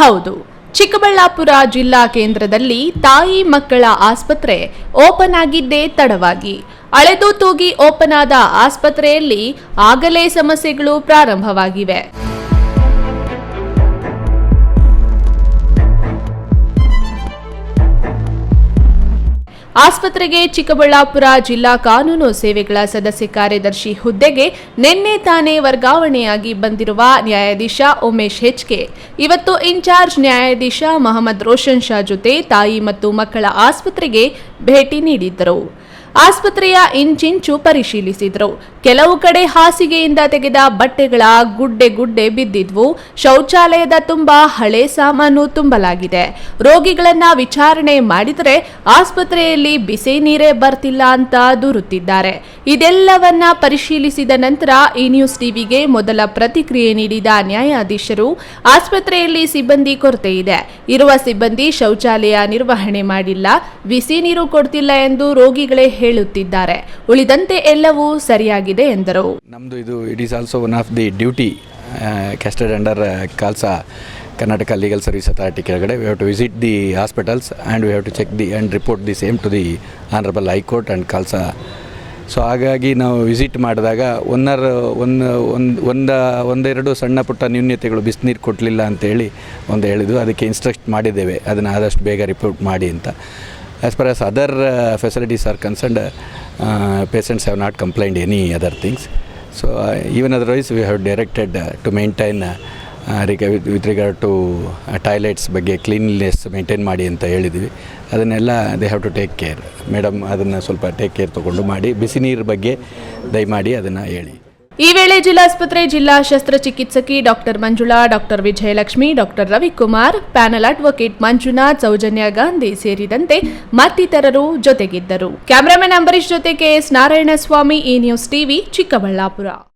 ಹೌದು. ಚಿಕ್ಕಬಳ್ಳಾಪುರ ಜಿಲ್ಲಾ ಕೇಂದ್ರದಲ್ಲಿ ತಾಯಿ ಮಕ್ಕಳ ಆಸ್ಪತ್ರೆ ಓಪನ್ ಆಗಿದ್ದೇ ತಡವಾಗಿ. ಅಳೆದು ತೂಗಿ ಓಪನ್ ಆದ ಆಸ್ಪತ್ರೆಯಲ್ಲಿ ಆಗಲೇ ಸಮಸ್ಯೆಗಳು ಪ್ರಾರಂಭವಾಗಿವೆ. ಆಸ್ಪತ್ರೆಗೆ ಚಿಕ್ಕಬಳ್ಳಾಪುರ ಜಿಲ್ಲಾ ಕಾನೂನು ಸೇವೆಗಳ ಸದಸ್ಯ ಕಾರ್ಯದರ್ಶಿ ಹುದ್ದೆಗೆ ನಿನ್ನೆ ತಾನೇ ವರ್ಗಾವಣೆಯಾಗಿ ಬಂದಿರುವ ನ್ಯಾಯಾಧೀಶ ಉಮೇಶ್ ಹೆಚ್ಕೆ. ಇವತ್ತು ಇನ್ಚಾರ್ಜ್ ನ್ಯಾಯಾಧೀಶ ಮೊಹಮ್ಮದ್ ರೋಷನ್ ಶಾ ಜೊತೆ ತಾಯಿ ಮತ್ತು ಮಕ್ಕಳ ಆಸ್ಪತ್ರೆಗೆ ಭೇಟಿ ನೀಡಿದ್ದರು. ಆಸ್ಪತ್ರೆಯ ಇಂಚಿಂಚು ಪರಿಶೀಲಿಸಿದ್ರು. ಕೆಲವು ಕಡೆ ಹಾಸಿಗೆಯಿಂದ ತೆಗೆದ ಬಟ್ಟೆಗಳ ಗುಡ್ಡೆ ಗುಡ್ಡೆ ಬಿದ್ದಿದ್ವು. ಶೌಚಾಲಯದ ತುಂಬ ಹಳೆ ಸಾಮಾನು ತುಂಬಲಾಗಿದೆ. ರೋಗಿಗಳನ್ನ ವಿಚಾರಣೆ ಮಾಡಿದರೆ ಆಸ್ಪತ್ರೆಯಲ್ಲಿ ಬಿಸಿ ನೀರೇ ಬರ್ತಿಲ್ಲ ಅಂತ ದೂರುತ್ತಿದ್ದಾರೆ. ಇದೆಲ್ಲವನ್ನ ಪರಿಶೀಲಿಸಿದ ನಂತರ ಈ ನ್ಯೂಸ್ ಟಿವಿಗೆ ಮೊದಲ ಪ್ರತಿಕ್ರಿಯೆ ನೀಡಿದ ನ್ಯಾಯಾಧೀಶರು, ಆಸ್ಪತ್ರೆಯಲ್ಲಿ ಸಿಬ್ಬಂದಿ ಕೊರತೆ ಇದೆ. ಇರುವ ಸಿಬ್ಬಂದಿ ಶೌಚಾಲಯ ನಿರ್ವಹಣೆ ಮಾಡಿಲ್ಲ, ಬಿಸಿ ನೀರು ಕೊಡ್ತಿಲ್ಲ ಎಂದು ರೋಗಿಗಳೇ ಹೇಳುತ್ತಿದ್ದಾರೆ. ಉಳಿದಂತೆ ಎಲ್ಲವೂ ಸರಿಯಾಗಿದೆ ಎಂದರು. ನಮ್ಮದು ಇದು it is also one of the duty casted under ಕಾಲ್ಸಾ Karnataka legal service authority ಕೆಳಗಡೆ. We have to visit the hospitals and we have to check the and report the same to the honourable high court and ಕಾಲ್ಸಾ so ಹಾಗಾಗಿ ನಾವು visit ಮಾಡಿದಾಗ ಒನ್ನರ್ ಒಂದು ಒಂದು, ಒಂದ, ಒಂದೆರಡು ಸಣ್ಣ ಪುಟ್ಟ ನ್ಯೂನ್ಯತೆಗಳು ಬಿಸಿನೀರು ಕೊಡಲಿಲ್ಲ ಅಂತೇಳಿ ಒಂದು ಹೇಳಿದ್ದು ಅದಕ್ಕೆ ಇನ್ಸ್ಟ್ರಕ್ಟ್ ಮಾಡಿದ್ದೇವೆ. ಅದನ್ನು ಆದಷ್ಟು ಬೇಗ ರಿಪೋರ್ಟ್ ಮಾಡಿ ಅಂತ. As per as other facilities are concerned patients have not complained any other things so even otherwise we have directed to maintain ರಿಗ with regard to toilets ಬಗ್ಗೆ ಕ್ಲೀನ್ಲೆಸ್ ಮೇಂಟೈನ್ ಮಾಡಿ ಅಂತ ಹೇಳಿದ್ವಿ. ಅದನ್ನೆಲ್ಲ they have to take care madam ಅದನ್ನು ಸ್ವಲ್ಪ take care ತೊಗೊಂಡು ಮಾಡಿ. ಬಿಸಿ ನೀರು ಬಗ್ಗೆ ದಯಮಾಡಿ ಅದನ್ನು ಹೇಳಿ. ಈ ವೇಳೆ ಜಿಲ್ಲಾಸ್ಪತ್ರೆ ಜಿಲ್ಲಾ ಶಸ್ತ್ರಚಿಕಿತ್ಸಕಿ doctor Manjula, doctor Vijayalakshmi, doctor Ravikumar, panel advocate Manjunath, Soujanya Gandhi ಸೇರಿದಂತೆ ಮತ್ತಿತರರು ಜೊತೆಗಿದ್ದರು. ಕ್ಯಾಮರಾಮನ್ ಅಂಬರೀಶ್ ಜೊತೆ ಕೆಎಸ್ ನಾರಾಯಣಸ್ವಾಮಿ, ಈ ನ್ಯೂಸ್ ಟಿವಿ ಚಿಕ್ಕಬಳ್ಳಾಪುರ.